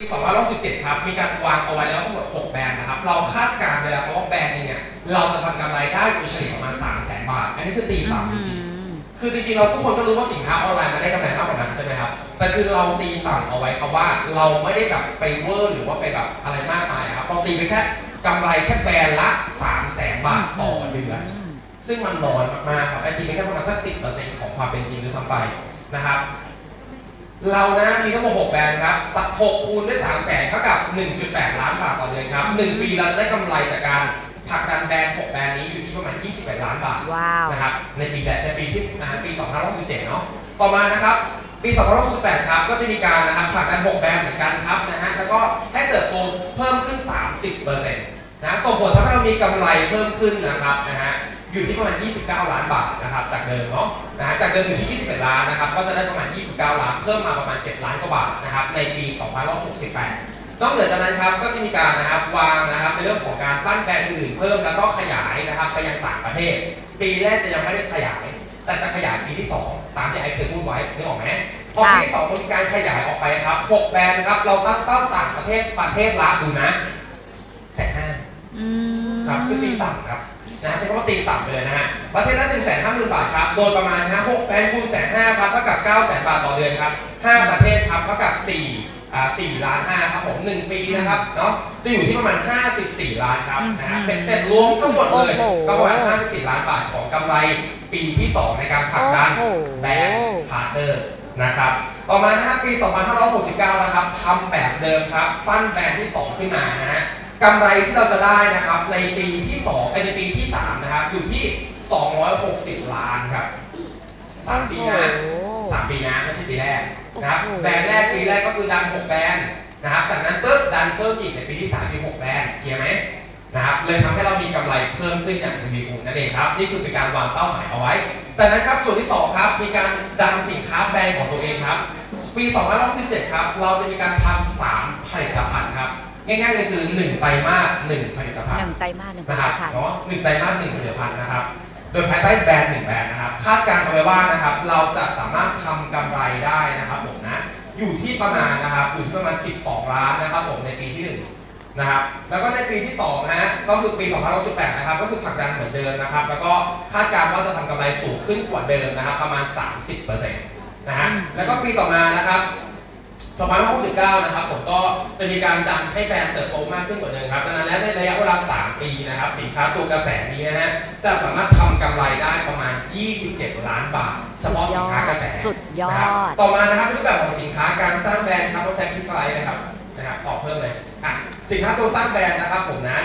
ปี2567ครับ มีการวางเอาไว้แล้วทั้งหมด 6 แบรนด์นะครับ เราคาดการณ์ไปแล้วครับว่าแบรนด์หนึงเนี่ย เราจะทำกำไรได้โดยเฉลี่ยประมาณ 3 0 0 0 0 0บาท อันนี้คือตีต่ำจริงๆ คือจริงๆ เราทุกคนก็รู้ว่าสินค้าออนไลน์มันได้กำไรมากกว่านั้นใช่ไหมครับ แต่คือเราตีต่ำเอาไว้ครับว่าเราไม่ได้แบบไปเวอร์หรือว่าไปแบบอะไรมากมายครับ เราตีไปแค่กำไรแค่แบรนด์ละ 3 0 0 0 0 0บาทต่อเดือน ซึ่งมันน้อยมากๆครับไอตีไปแค่ประมาณสักสิของความเป็นจริงด้วยซ้ำไปนะครับ เรานะมีทั้งหมด6แบรนด์ครับสัก 6คูณด้วย3แสนเท่ากับ 1.8 ล้านบาทต่อเดือนครับ 1 ปีเราจะได้กำไรจากการผลักดันแบรนด์ 6 แบรนด์นี้อยู่ที่ประมาณ 21 ล้านบาทว้าว นะครับในปีแรกในปีที่อ่าปี2567เนาะต่อมานะครับ ปี2568ครับก็จะมีการนะครับผลักดัน 6 แบรนด์เหมือนกันครับนะฮะแล้วก็ให้เติบโตเพิ่มขึ้น 30%นะส่งผลทำให้เรามีกำไรเพิ่มขึ้นนะครับนะฮะ อยู่ที่ประมาณ 29 ล้านบาทนะครับจากเดิมเนาะนะฮะจากเดิมอยู่ที่ 21 ล้านนะครับก็จะได้ประมาณ 29 ล้านเพิ่มมาประมาณ 7 ล้านกว่าบาทนะครับในปี 2568 นอกเหนือจากนั้นครับก็จะมีการนะครับวางนะครับในเรื่องของการปั้นแบรนด์อื่นเพิ่มแล้วก็ขยายนะครับไปยังต่างประเทศ ปีแรกจะยังไม่ได้ขยาย แต่จะขยายปีที่ 2 ตามที่ไอเคยพูดไว้นึกออกไหมพอปีที่2มันมีการขยายออกไปครับ6แบรนด์ครับเราตั้งเป้าต่างประเทศประเทศละดูนะแสนห้าอืม ครับคือตีต่ำครับนะใช้คำว่าตีต่ำไปเลยนะฮะประเทศละ1นึ่งแสนห้าหมื่นบาทครับโดยประมาณนะหกแบรนด์คูณแสนห้าครับเท่ากับ9ก้าแสนบาทต่อเดือนครับห้าประเทศครับเท่ากับ4อ่า4ล้านห้าครับผมหนึ่งปีนะครับเนาะจะอยู่ที่ประมาณ 54 ล้านครับนะฮะเป็นเสร็จรวมทั้งหมดเลยก็ประมาณ54 ล้านบาทของกำไรปีที่2ในการผลักดันโอ้โห แบรนด์พาร์ทเนอร์นะครับต่อมานะครับปี 2569 นะครับทำแบบเดิมครับปั้นแบรนด์ที่2ขึ้นมานะฮะ กำไรที่เราจะได้นะครับในปีที่2เอ้ยในปีที่3นะครับอยู่ที่ 260 ล้านครับสามปีนะโอ้โหสามปีนะไม่ใช่ปีแรกนะครับโอ้โหแบรนด์แรกปีแรกก็คือดัน 6 แบรนด์นะครับจากนั้นปุ๊บดันเพิ่มอีกในปีที่3มี6แบรนด์เคลียร์ไหมนะครับเลยทำให้เรามีกำไรเพิ่มขึ้นอย่างทวีคูณนั่นเองครับนี่คือเป็นการวางเป้าหมายเอาไว้จากนั้นครับส่วนที่ 2 ครับ มีการดันสินค้าแบรนด์ของตัวเองครับ ปี 2567 ครับ เราจะมีการทำสามผลิตภัณฑ์ครับ ง่ายๆเลยคือ1ไตรมาส1ผลิตภัณหฑ์นึ่งไตรมาสหนึ่งผนะลิครัตบภัณฑ์ เนาะหนึ่งไตรมาสหนึ่งผลิตภัณฑ์นะครับ โดยภายใต้แบรนด์หนึ่งแบรนด์นะครับ คาดการณ์เอาไว้ว่านะครับ เราจะสามารถทำกำไรได้นะครับผมนะ อยู่ที่ประมาณนะครับอยู่ที่ประมาณ 12 ล้านนะครับผมในปีที่หนึ่งนะครับ แล้วก็ในปีที่2นะฮะ ก็คือปี2018นะครับ ก็คือผลักดันเหมือนเดิมนะครับ แล้วก็คาดการณ์ว่าจะทำกำไรสูงขึ้นกว่าเดิมนะครับ ประมาณ 30%นะฮะ แล้วก็ปีต่อมานะครับ 2569นะครับผมก็จะมีการดันให้แบรนด์เติบโตมากขึ้นกว่าเดิมครับดังนั้นแล้วในระยะเวลา 3 ปีนะครับสินค้าตัวกระแสนี้นะฮะจะสามารถทำกำไรได้ประมาณ 27 ล้านบาทเฉสุดพาะยสินอค้ากระดแสสุดยอนะครับดต่อมานะครับรูปแบบของสินค้าการสร้างแบรนด์ครับเราแซงคิสไลด์นะครับนะครับตอบเพิ่มเลยอะสินค้าตัวสร้างแบรนด์นะครับผมนะ